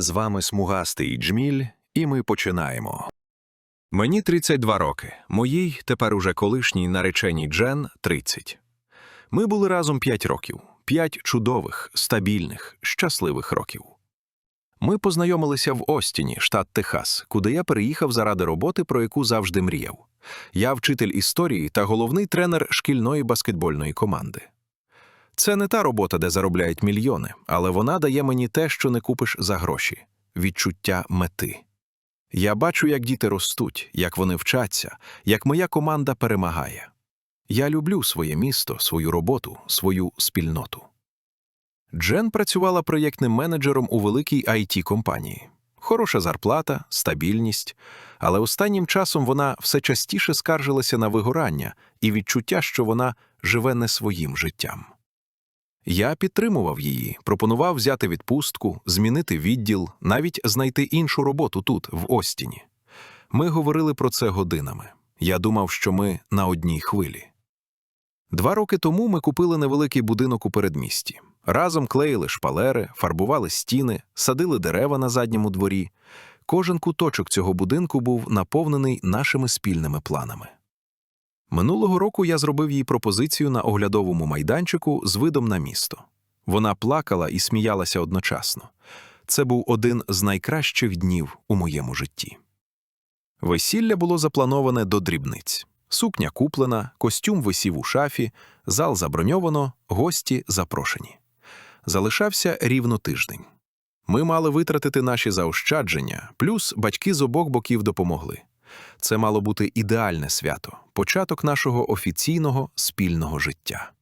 З вами смугастий Джміль, і ми починаємо. Мені 32 роки, моїй тепер уже колишній нареченій Джен 30. Ми були разом 5 років, 5 чудових, стабільних, щасливих років. Ми познайомилися в Остіні, штат Техас, куди я переїхав заради роботи, про яку завжди мріяв. Я вчитель історії та головний тренер шкільної баскетбольної команди. Це не та робота, де заробляють мільйони, але вона дає мені те, що не купиш за гроші відчуття мети. Я бачу, як діти ростуть, як вони вчаться, як моя команда перемагає. Я люблю своє місто, свою роботу, свою спільноту. Джен працювала проєктним менеджером у великій it компанії. Хороша зарплата, стабільність, але останнім часом вона все частіше скаржилася на вигорання і відчуття, що вона живе не своїм життям. Я підтримував її, пропонував взяти відпустку, змінити відділ, навіть знайти іншу роботу тут, в Остіні. Ми говорили про це годинами. Я думав, що ми на одній хвилі. Два роки тому ми купили невеликий будинок у передмісті. Разом клеїли шпалери, фарбували стіни, садили дерева на задньому дворі. Кожен куточок цього будинку був наповнений нашими спільними планами. Минулого року я зробив їй пропозицію на оглядовому майданчику з видом на місто. Вона плакала і сміялася одночасно. Це був один з найкращих днів у моєму житті. Весілля було заплановане до дрібниць. Сукня куплена, костюм висів у шафі, зал заброньовано, гості запрошені. Залишався рівно тиждень. Ми мали витратити наші заощадження, плюс батьки з обох боків допомогли. Це мало бути ідеальне свято, початок нашого офіційного спільного життя.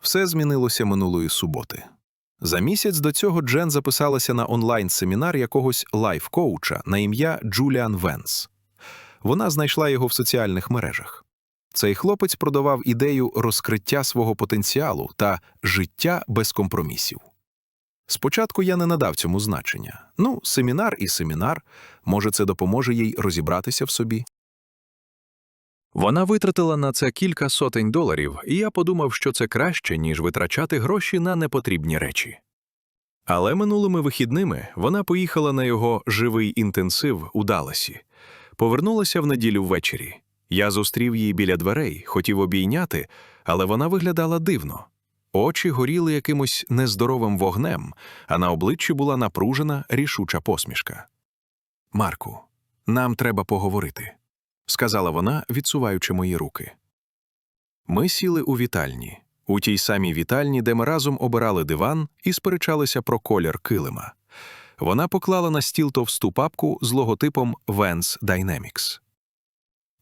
Все змінилося минулої суботи. За місяць до цього Джен записалася на онлайн-семінар якогось лайф-коуча на ім'я Джуліан Венс. Вона знайшла його в соціальних мережах. Цей хлопець продавав ідею розкриття свого потенціалу та життя без компромісів. Спочатку я не надав цьому значення. Ну, семінар і семінар, може, це допоможе їй розібратися в собі. Вона витратила на це кілька сотень доларів, і я подумав, що це краще, ніж витрачати гроші на непотрібні речі. Але минулими вихідними вона поїхала на його живий інтенсив у Далласі. Повернулася в неділю ввечері. Я зустрів її біля дверей, хотів обійняти, але вона виглядала дивно. Очі горіли якимось нездоровим вогнем, а на обличчі була напружена, рішуча посмішка. Марку, нам треба поговорити, сказала вона, відсуваючи мої руки. Ми сіли у вітальні, у тій самій вітальні, де ми разом обирали диван і сперечалися про колір килима. Вона поклала на стіл товсту папку з логотипом Vans Dynamics.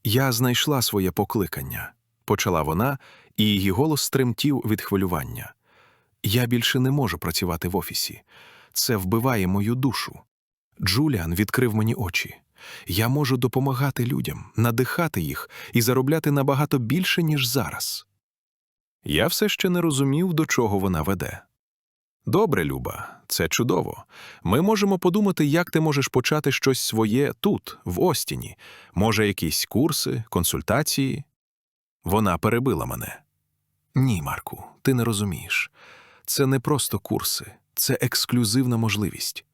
Я знайшла своє покликання, почала вона, і її голос тремтів від хвилювання. Я більше не можу працювати в офісі. Це вбиває мою душу. Джуліан відкрив мені очі. Я можу допомагати людям, надихати їх і заробляти набагато більше, ніж зараз. Я все ще не розумів, до чого вона веде. Добре, Люба, це чудово. Ми можемо подумати, як ти можеш почати щось своє тут, в Остіні. Може, якісь курси, консультації. Вона перебила мене. Ні, Марку, ти не розумієш. Це не просто курси, це ексклюзивна можливість.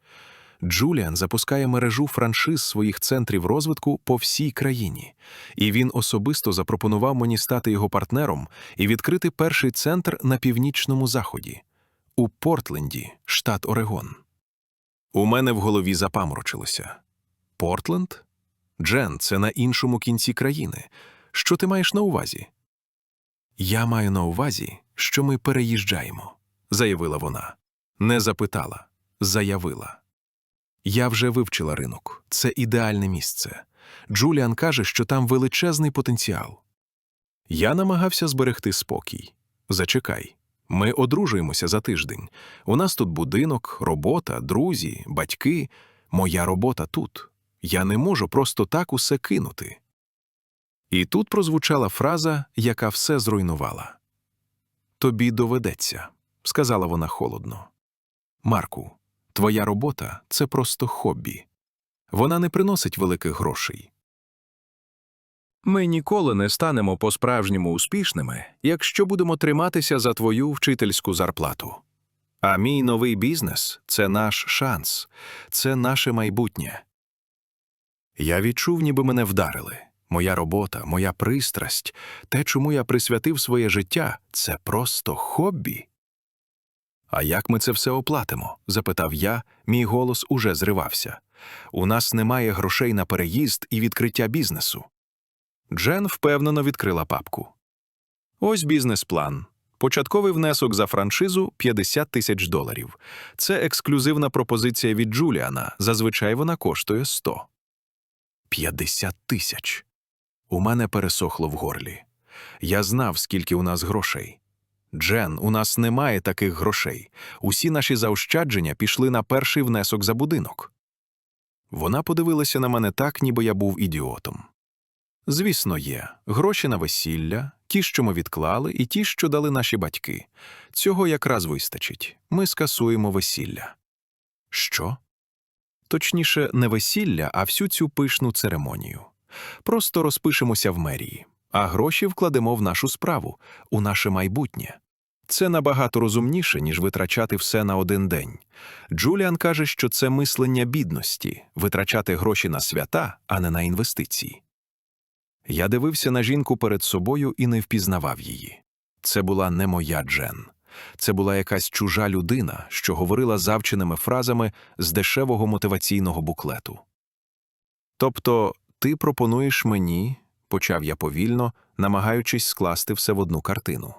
Джуліан запускає мережу франшиз своїх центрів розвитку по всій країні, і він особисто запропонував мені стати його партнером і відкрити перший центр на північному заході у Портленді, штат Орегон. У мене в голові запаморочилося. Портленд? Джен, це на іншому кінці країни. Що ти маєш на увазі? Я маю на увазі, що ми переїжджаємо, заявила вона. Не запитала, заявила. Я вже вивчила ринок. Це ідеальне місце. Джуліан каже, що там величезний потенціал. Я намагався зберегти спокій. Зачекай. Ми одружуємося за тиждень. У нас тут будинок, робота, друзі, батьки. Моя робота тут. Я не можу просто так усе кинути. І тут прозвучала фраза, яка все зруйнувала. Тобі доведеться, сказала вона холодно. Марку, твоя робота це просто хобі. Вона не приносить великих грошей. Ми ніколи не станемо по-справжньому успішними, якщо будемо триматися за твою вчительську зарплату. А мій новий бізнес це наш шанс, це наше майбутнє. Я відчув, ніби мене вдарили. Моя робота, моя пристрасть, те, чому я присвятив своє життя, це просто хобі. А як ми це все оплатимо? запитав я, мій голос уже зривався. У нас немає грошей на переїзд і відкриття бізнесу. Джен впевнено відкрила папку. Ось бізнес-план. Початковий внесок за франшизу 50 тисяч доларів. Це ексклюзивна пропозиція від Джуліана. Зазвичай вона коштує 100. 50 тисяч. У мене пересохло в горлі. Я знав, скільки у нас грошей. Джен, у нас немає таких грошей. Усі наші заощадження пішли на перший внесок за будинок. Вона подивилася на мене так, ніби я був ідіотом. Звісно, є гроші на весілля, ті, що ми відклали, і ті, що дали наші батьки. Цього якраз вистачить. Ми скасуємо весілля. Що? Точніше, не весілля, а всю цю пишну церемонію. Просто розпишемося в мерії, а гроші вкладемо в нашу справу, у наше майбутнє. Це набагато розумніше, ніж витрачати все на один день. Джуліан каже, що це мислення бідності витрачати гроші на свята, а не на інвестиції. Я дивився на жінку перед собою і не впізнавав її. Це була не моя Джен. Це була якась чужа людина, що говорила завченими фразами з дешевого мотиваційного буклету. Тобто, ти пропонуєш мені, почав я повільно, намагаючись скласти все в одну картину.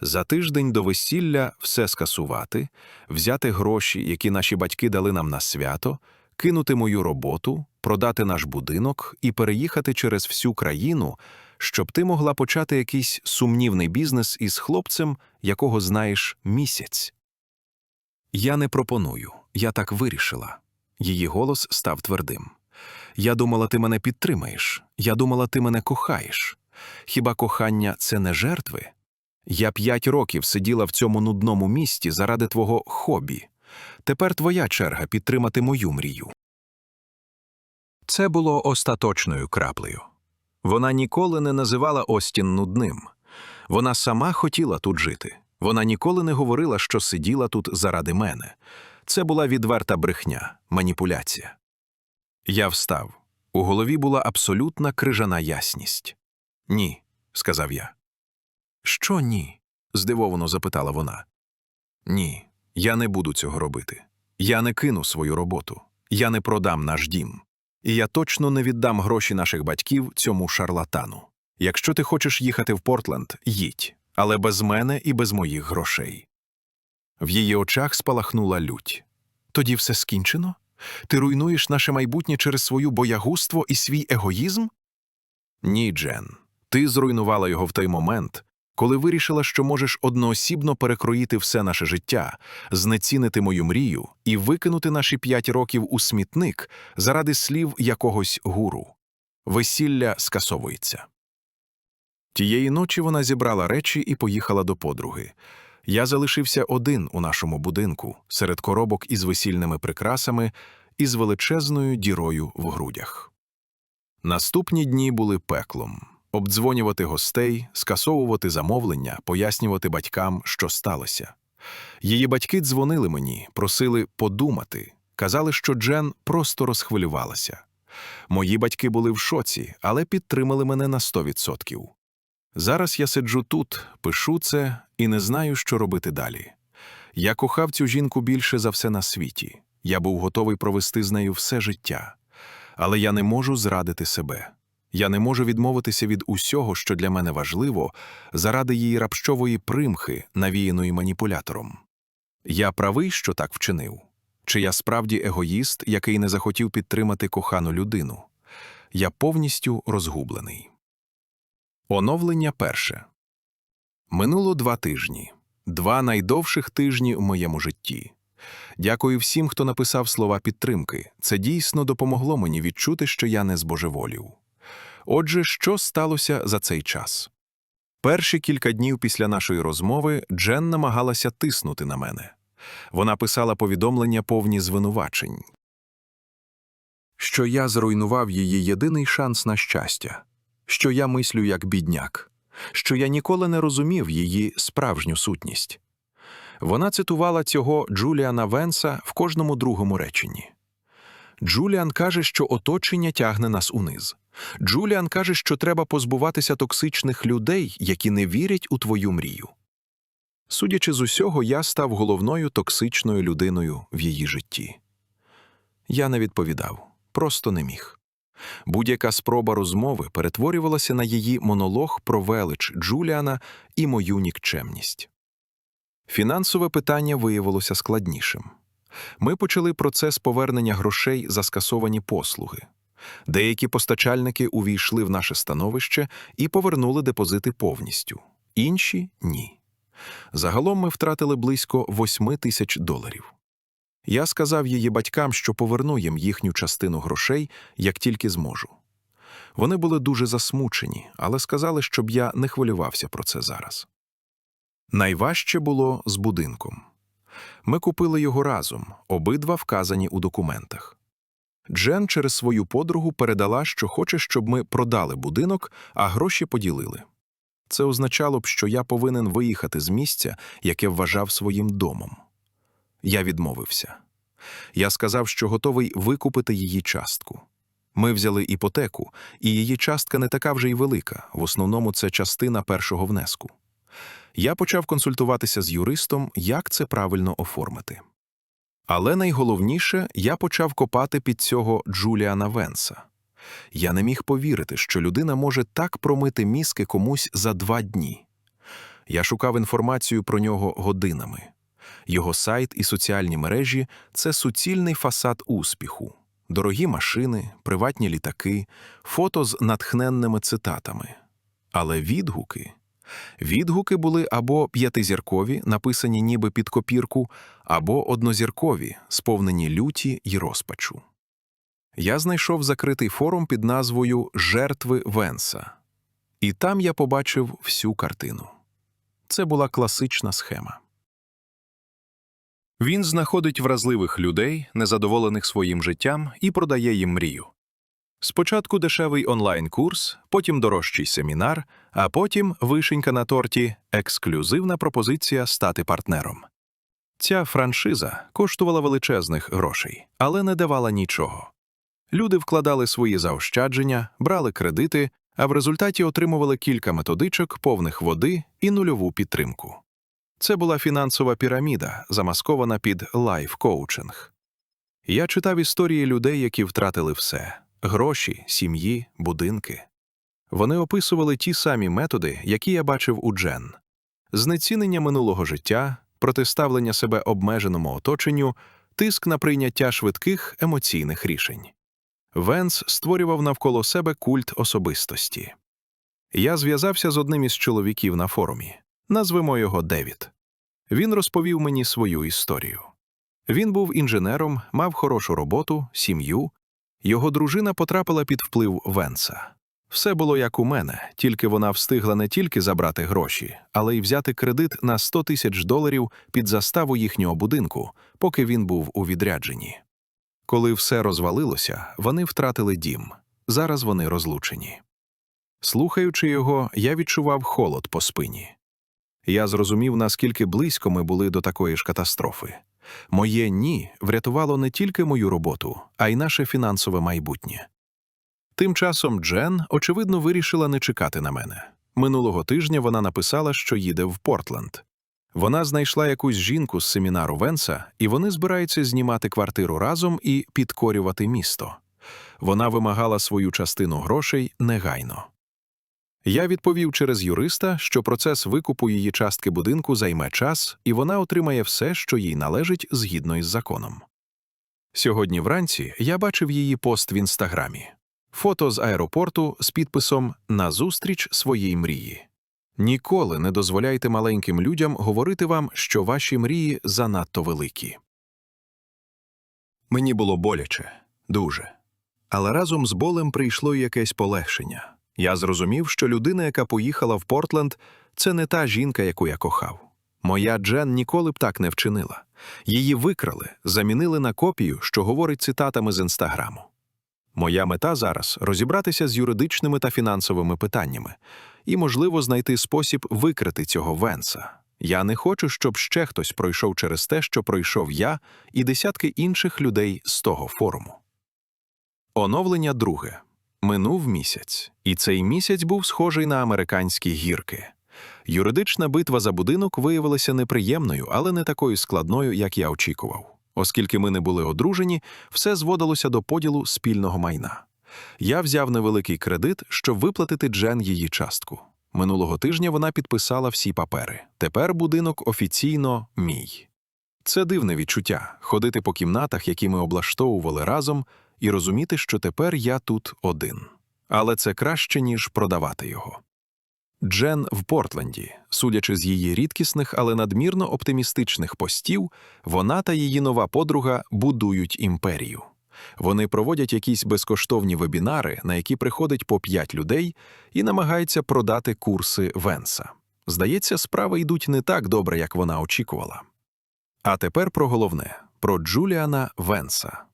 За тиждень до весілля все скасувати, взяти гроші, які наші батьки дали нам на свято, кинути мою роботу, продати наш будинок і переїхати через всю країну, щоб ти могла почати якийсь сумнівний бізнес із хлопцем, якого знаєш місяць. Я не пропоную, я так вирішила. Її голос став твердим. Я думала, ти мене підтримаєш, я думала, ти мене кохаєш. Хіба кохання це не жертви? Я п'ять років сиділа в цьому нудному місті заради твого хобі. Тепер твоя черга підтримати мою мрію. Це було остаточною краплею. Вона ніколи не називала Остін нудним. Вона сама хотіла тут жити. Вона ніколи не говорила, що сиділа тут заради мене. Це була відверта брехня, маніпуляція. Я встав. У голові була абсолютна крижана ясність. Ні, сказав я. Що ні? здивовано запитала вона. Ні, я не буду цього робити. Я не кину свою роботу. Я не продам наш дім. І я точно не віддам гроші наших батьків цьому шарлатану. Якщо ти хочеш їхати в Портленд, їдь, але без мене і без моїх грошей. В її очах спалахнула лють. Тоді все скінчено? Ти руйнуєш наше майбутнє через свою боягузтво і свій егоїзм? Ні, Джен. Ти зруйнувала його в той момент, коли вирішила, що можеш одноосібно перекроїти все наше життя, знецінити мою мрію і викинути наші п'ять років у смітник заради слів якогось гуру. Весілля скасовується. Тієї ночі вона зібрала речі і поїхала до подруги. Я залишився один у нашому будинку, серед коробок із весільними прикрасами і з величезною дірою в грудях. Наступні дні були пеклом обдзвонювати гостей, скасовувати замовлення, пояснювати батькам, що сталося. Її батьки дзвонили мені, просили подумати, казали, що Джен просто розхвилювалася. Мої батьки були в шоці, але підтримали мене на 100%. Зараз я сиджу тут, пишу це і не знаю, що робити далі. Я кохав цю жінку більше за все на світі. Я був готовий провести з нею все життя, але я не можу зрадити себе. Я не можу відмовитися від усього, що для мене важливо, заради її рабщової примхи, навіяної маніпулятором. Я правий, що так вчинив, чи я справді егоїст, який не захотів підтримати кохану людину. Я повністю розгублений. Оновлення перше минуло два тижні, два найдовших тижні в моєму житті. Дякую всім, хто написав слова підтримки. Це дійсно допомогло мені відчути, що я не збожеволів. Отже, що сталося за цей час? Перші кілька днів після нашої розмови Джен намагалася тиснути на мене. Вона писала повідомлення повні звинувачень, що я зруйнував її єдиний шанс на щастя, що я мислю як бідняк, що я ніколи не розумів її справжню сутність. Вона цитувала цього Джуліана Венса в кожному другому реченні. Джуліан каже, що оточення тягне нас униз. Джуліан каже, що треба позбуватися токсичних людей, які не вірять у твою мрію. Судячи з усього, я став головною токсичною людиною в її житті. Я не відповідав, просто не міг. Будь-яка спроба розмови перетворювалася на її монолог про велич Джуліана і мою нікчемність. Фінансове питання виявилося складнішим. Ми почали процес повернення грошей за скасовані послуги. Деякі постачальники увійшли в наше становище і повернули депозити повністю, інші ні. Загалом ми втратили близько 8 тисяч доларів. Я сказав її батькам, що поверну їм їхню частину грошей, як тільки зможу. Вони були дуже засмучені, але сказали, щоб я не хвилювався про це зараз. Найважче було з будинком. Ми купили його разом, обидва вказані у документах. Джен через свою подругу передала, що хоче, щоб ми продали будинок, а гроші поділили. Це означало б, що я повинен виїхати з місця, яке вважав своїм домом. Я відмовився. Я сказав, що готовий викупити її частку. Ми взяли іпотеку, і її частка не така вже й велика, в основному це частина першого внеску. Я почав консультуватися з юристом, як це правильно оформити. Але найголовніше, я почав копати під цього Джуліана Венса. Я не міг повірити, що людина може так промити мізки комусь за два дні. Я шукав інформацію про нього годинами. Його сайт і соціальні мережі це суцільний фасад успіху, дорогі машини, приватні літаки, фото з натхненними цитатами. Але відгуки. Відгуки були або п'ятизіркові, написані ніби під копірку, або однозіркові, сповнені люті й розпачу. Я знайшов закритий форум під назвою Жертви Венса, і там я побачив всю картину. Це була класична схема. Він знаходить вразливих людей, незадоволених своїм життям, і продає їм мрію. Спочатку дешевий онлайн-курс, потім дорожчий семінар, а потім вишенька на торті ексклюзивна пропозиція стати партнером. Ця франшиза коштувала величезних грошей, але не давала нічого. Люди вкладали свої заощадження, брали кредити, а в результаті отримували кілька методичок, повних води і нульову підтримку. Це була фінансова піраміда, замаскована під лайф-коучинг. Я читав історії людей, які втратили все гроші, сім'ї, будинки. Вони описували ті самі методи, які я бачив у Джен знецінення минулого життя, протиставлення себе обмеженому оточенню, тиск на прийняття швидких емоційних рішень. Венс створював навколо себе культ особистості. Я зв'язався з одним із чоловіків на форумі, назвемо його Девід. Він розповів мені свою історію. Він був інженером, мав хорошу роботу, сім'ю. Його дружина потрапила під вплив Венса. Все було як у мене, тільки вона встигла не тільки забрати гроші, але й взяти кредит на 100 тисяч доларів під заставу їхнього будинку, поки він був у відрядженні. Коли все розвалилося, вони втратили дім. Зараз вони розлучені. Слухаючи його, я відчував холод по спині. Я зрозумів, наскільки близько ми були до такої ж катастрофи. Моє ні врятувало не тільки мою роботу, а й наше фінансове майбутнє. Тим часом Джен, очевидно, вирішила не чекати на мене. Минулого тижня вона написала, що їде в Портленд. Вона знайшла якусь жінку з семінару Венса, і вони збираються знімати квартиру разом і підкорювати місто. Вона вимагала свою частину грошей негайно. Я відповів через юриста, що процес викупу її частки будинку займе час, і вона отримає все, що їй належить згідно із законом. Сьогодні вранці я бачив її пост в інстаграмі фото з аеропорту з підписом Назустріч своїй мрії. Ніколи не дозволяйте маленьким людям говорити вам, що ваші мрії занадто великі. Мені було боляче, дуже. Але разом з болем прийшло якесь полегшення. Я зрозумів, що людина, яка поїхала в Портленд, це не та жінка, яку я кохав. Моя Джен ніколи б так не вчинила. Її викрали, замінили на копію, що говорить цитатами з інстаграму. Моя мета зараз розібратися з юридичними та фінансовими питаннями і, можливо, знайти спосіб викрити цього Венса. Я не хочу, щоб ще хтось пройшов через те, що пройшов я і десятки інших людей з того форуму. Оновлення друге. Минув місяць, і цей місяць був схожий на американські гірки. Юридична битва за будинок виявилася неприємною, але не такою складною, як я очікував. Оскільки ми не були одружені, все зводилося до поділу спільного майна. Я взяв невеликий кредит, щоб виплатити Джен її частку. Минулого тижня вона підписала всі папери. Тепер будинок офіційно мій. Це дивне відчуття ходити по кімнатах, які ми облаштовували разом, і розуміти, що тепер я тут один. Але це краще, ніж продавати його. Джен в Портленді, судячи з її рідкісних, але надмірно оптимістичних постів, вона та її нова подруга будують імперію. Вони проводять якісь безкоштовні вебінари, на які приходить по п'ять людей, і намагаються продати курси Венса. Здається, справи йдуть не так добре, як вона очікувала. А тепер про головне про Джуліана Венса.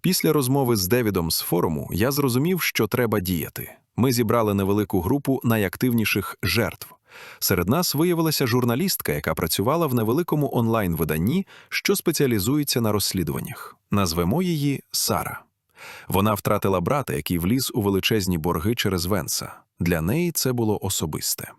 Після розмови з Девідом з форуму я зрозумів, що треба діяти. Ми зібрали невелику групу найактивніших жертв. Серед нас виявилася журналістка, яка працювала в невеликому онлайн-виданні, що спеціалізується на розслідуваннях. Назвемо її Сара. Вона втратила брата, який вліз у величезні борги через Венса. Для неї це було особисте.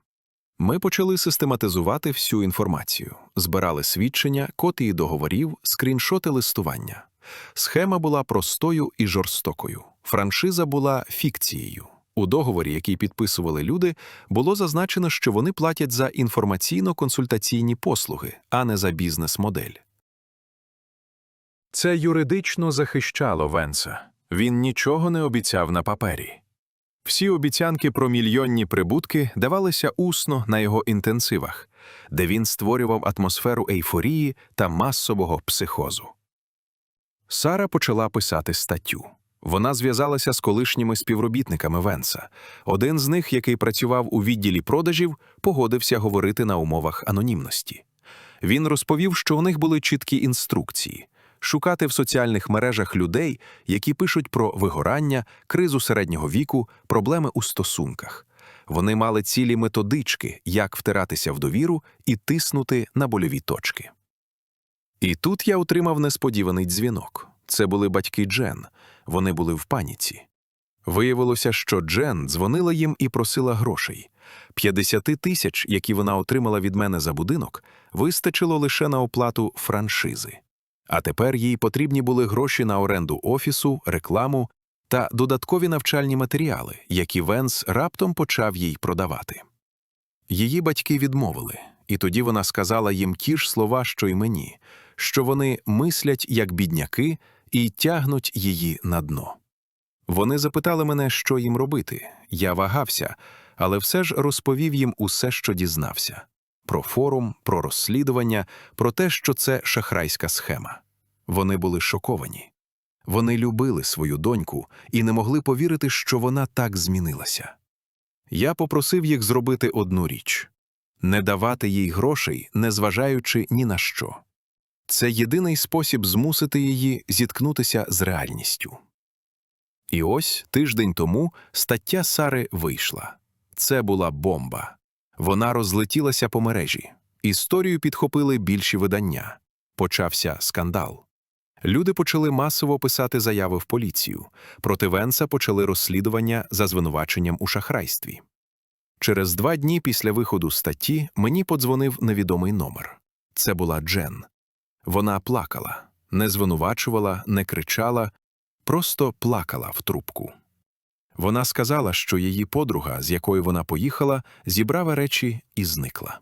Ми почали систематизувати всю інформацію, збирали свідчення, копії договорів, скріншоти листування. Схема була простою і жорстокою. Франшиза була фікцією. У договорі, який підписували люди, було зазначено, що вони платять за інформаційно-консультаційні послуги, а не за бізнес-модель. Це юридично захищало Венса. Він нічого не обіцяв на папері. Всі обіцянки про мільйонні прибутки давалися усно на його інтенсивах, де він створював атмосферу ейфорії та масового психозу. Сара почала писати статтю. Вона зв'язалася з колишніми співробітниками Венса. Один з них, який працював у відділі продажів, погодився говорити на умовах анонімності. Він розповів, що у них були чіткі інструкції шукати в соціальних мережах людей, які пишуть про вигорання, кризу середнього віку, проблеми у стосунках. Вони мали цілі методички, як втиратися в довіру і тиснути на больові точки. І тут я отримав несподіваний дзвінок. Це були батьки Джен. Вони були в паніці. Виявилося, що Джен дзвонила їм і просила грошей. 50 тисяч, які вона отримала від мене за будинок, вистачило лише на оплату франшизи. А тепер їй потрібні були гроші на оренду офісу, рекламу та додаткові навчальні матеріали, які Венс раптом почав їй продавати. Її батьки відмовили, і тоді вона сказала їм ті ж слова, що й мені, що вони мислять як бідняки і тягнуть її на дно. Вони запитали мене, що їм робити. Я вагався, але все ж розповів їм усе, що дізнався про форум, про розслідування, про те, що це шахрайська схема. Вони були шоковані. Вони любили свою доньку і не могли повірити, що вона так змінилася. Я попросив їх зробити одну річ не давати їй грошей, незважаючи ні на що. Це єдиний спосіб змусити її зіткнутися з реальністю. І ось тиждень тому стаття Сари вийшла. Це була бомба. Вона розлетілася по мережі. Історію підхопили більші видання. Почався скандал. Люди почали масово писати заяви в поліцію. Проти Венса почали розслідування за звинуваченням у шахрайстві. Через два дні після виходу статті мені подзвонив невідомий номер. Це була Джен. Вона плакала, не звинувачувала, не кричала, просто плакала в трубку. Вона сказала, що її подруга, з якою вона поїхала, зібрала речі і зникла.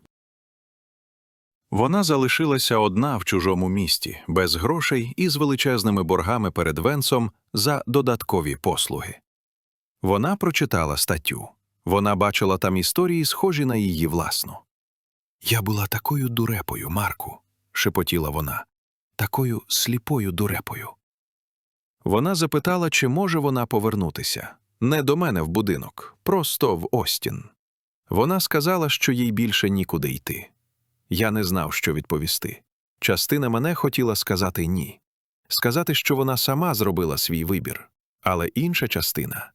Вона залишилася одна в чужому місті, без грошей і з величезними боргами перед Венсом за додаткові послуги. Вона прочитала статтю. Вона бачила там історії, схожі на її власну. Я була такою дурепою, Марку, шепотіла вона, такою сліпою дурепою. Вона запитала, чи може вона повернутися не до мене в будинок, просто в Остін. Вона сказала, що їй більше нікуди йти. Я не знав, що відповісти. Частина мене хотіла сказати ні, сказати, що вона сама зробила свій вибір, але інша частина.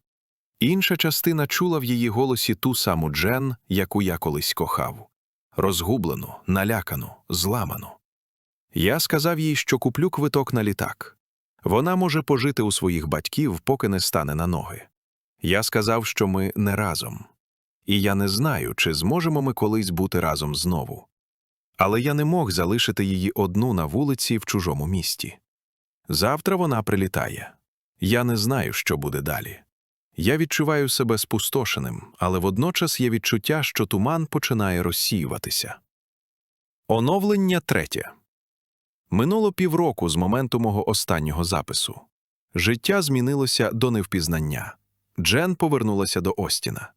Інша частина чула в її голосі ту саму Джен, яку я колись кохав. розгублену, налякану, зламану. Я сказав їй, що куплю квиток на літак. Вона може пожити у своїх батьків, поки не стане на ноги. Я сказав, що ми не разом. І я не знаю, чи зможемо ми колись бути разом знову. Але я не мог залишити її одну на вулиці в чужому місті. Завтра вона прилітає. Я не знаю, що буде далі. Я відчуваю себе спустошеним, але водночас є відчуття, що туман починає розсіюватися. Оновлення третє. Минуло півроку з моменту мого останнього запису. Життя змінилося до невпізнання. Джен повернулася до Остіна.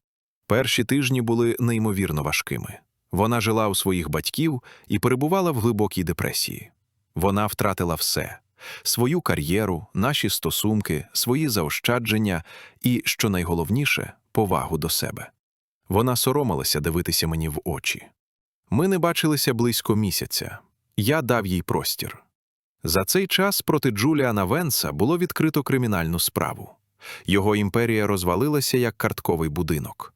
Перші тижні були неймовірно важкими. Вона жила у своїх батьків і перебувала в глибокій депресії. Вона втратила все свою кар'єру, наші стосунки, свої заощадження і, що найголовніше, повагу до себе. Вона соромилася дивитися мені в очі. Ми не бачилися близько місяця. Я дав їй простір. За цей час проти Джуліана Венса було відкрито кримінальну справу. Його імперія розвалилася як картковий будинок.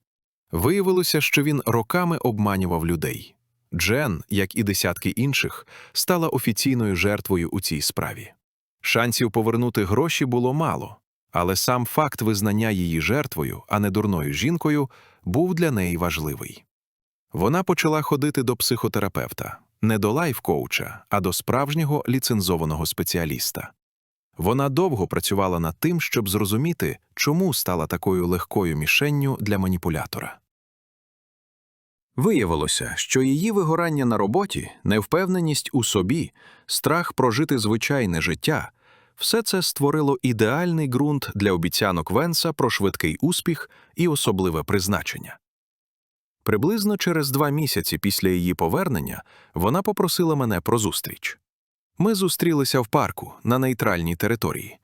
Виявилося, що він роками обманював людей. Джен, як і десятки інших, стала офіційною жертвою у цій справі. Шансів повернути гроші було мало, але сам факт визнання її жертвою, а не дурною жінкою, був для неї важливий. Вона почала ходити до психотерапевта, не до лайф-коуча, а до справжнього ліцензованого спеціаліста. Вона довго працювала над тим, щоб зрозуміти, чому стала такою легкою мішенню для маніпулятора. Виявилося, що її вигорання на роботі, невпевненість у собі, страх прожити звичайне життя все це створило ідеальний ґрунт для обіцянок Венса про швидкий успіх і особливе призначення. Приблизно через два місяці після її повернення вона попросила мене про зустріч. Ми зустрілися в парку на нейтральній території.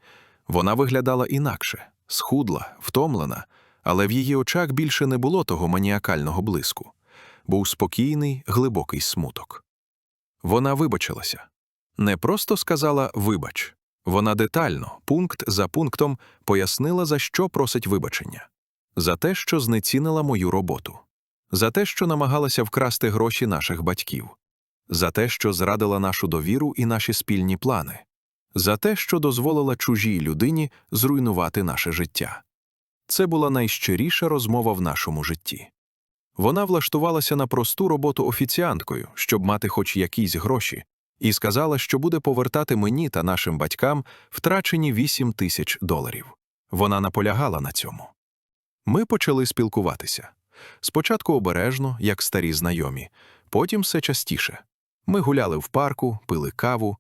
Вона виглядала інакше, схудла, втомлена, але в її очах більше не було того маніакального блиску був спокійний, глибокий смуток. Вона вибачилася. Не просто сказала вибач, вона детально, пункт за пунктом, пояснила, за що просить вибачення за те, що знецінила мою роботу, за те, що намагалася вкрасти гроші наших батьків, за те, що зрадила нашу довіру і наші спільні плани, за те, що дозволила чужій людині зруйнувати наше життя. Це була найщиріша розмова в нашому житті. Вона влаштувалася на просту роботу офіціанткою, щоб мати хоч якісь гроші, і сказала, що буде повертати мені та нашим батькам втрачені 8 тисяч доларів. Вона наполягала на цьому. Ми почали спілкуватися. Спочатку обережно, як старі знайомі, потім все частіше. Ми гуляли в парку, пили каву.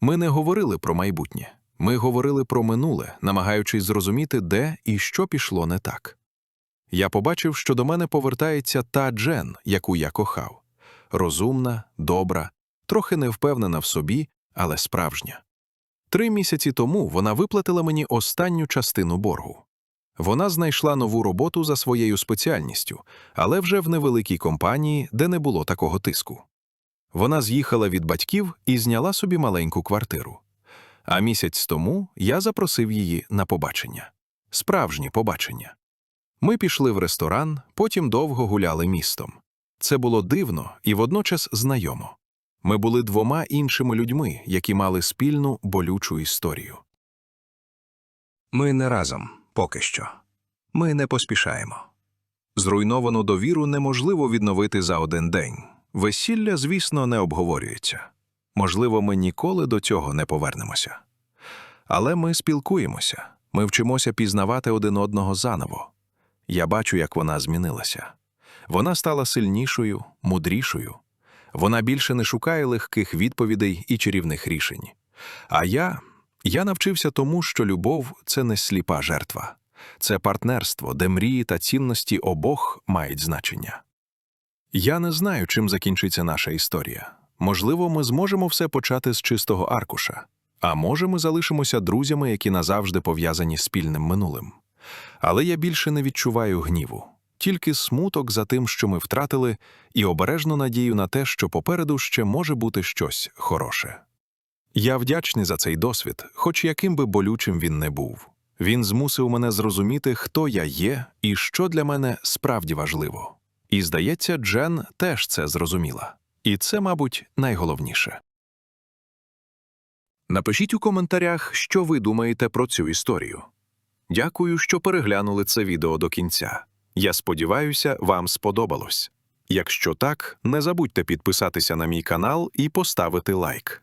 Ми не говорили про майбутнє, ми говорили про минуле, намагаючись зрозуміти, де і що пішло не так. Я побачив, що до мене повертається та Джен, яку я кохав розумна, добра, трохи невпевнена в собі, але справжня. Три місяці тому вона виплатила мені останню частину боргу. Вона знайшла нову роботу за своєю спеціальністю, але вже в невеликій компанії, де не було такого тиску. Вона з'їхала від батьків і зняла собі маленьку квартиру. А місяць тому я запросив її на побачення справжнє побачення. Ми пішли в ресторан, потім довго гуляли містом. Це було дивно і водночас знайомо. Ми були двома іншими людьми, які мали спільну болючу історію. Ми не разом поки що. Ми не поспішаємо. Зруйновану довіру неможливо відновити за один день. Весілля, звісно, не обговорюється. Можливо, ми ніколи до цього не повернемося. Але ми спілкуємося, ми вчимося пізнавати один одного заново. Я бачу, як вона змінилася. Вона стала сильнішою, мудрішою. Вона більше не шукає легких відповідей і чарівних рішень. А я Я навчився тому, що любов це не сліпа жертва, це партнерство, де мрії та цінності обох мають значення. Я не знаю, чим закінчиться наша історія. Можливо, ми зможемо все почати з чистого аркуша, а може, ми залишимося друзями, які назавжди пов'язані спільним минулим. Але я більше не відчуваю гніву, тільки смуток за тим, що ми втратили, і обережну надію на те, що попереду ще може бути щось хороше. Я вдячний за цей досвід, хоч яким би болючим він не був. Він змусив мене зрозуміти, хто я є і що для мене справді важливо. І, здається, Джен теж це зрозуміла. І це, мабуть, найголовніше. Напишіть у коментарях, що ви думаєте про цю історію. Дякую, що переглянули це відео до кінця. Я сподіваюся, вам сподобалось. Якщо так, не забудьте підписатися на мій канал і поставити лайк.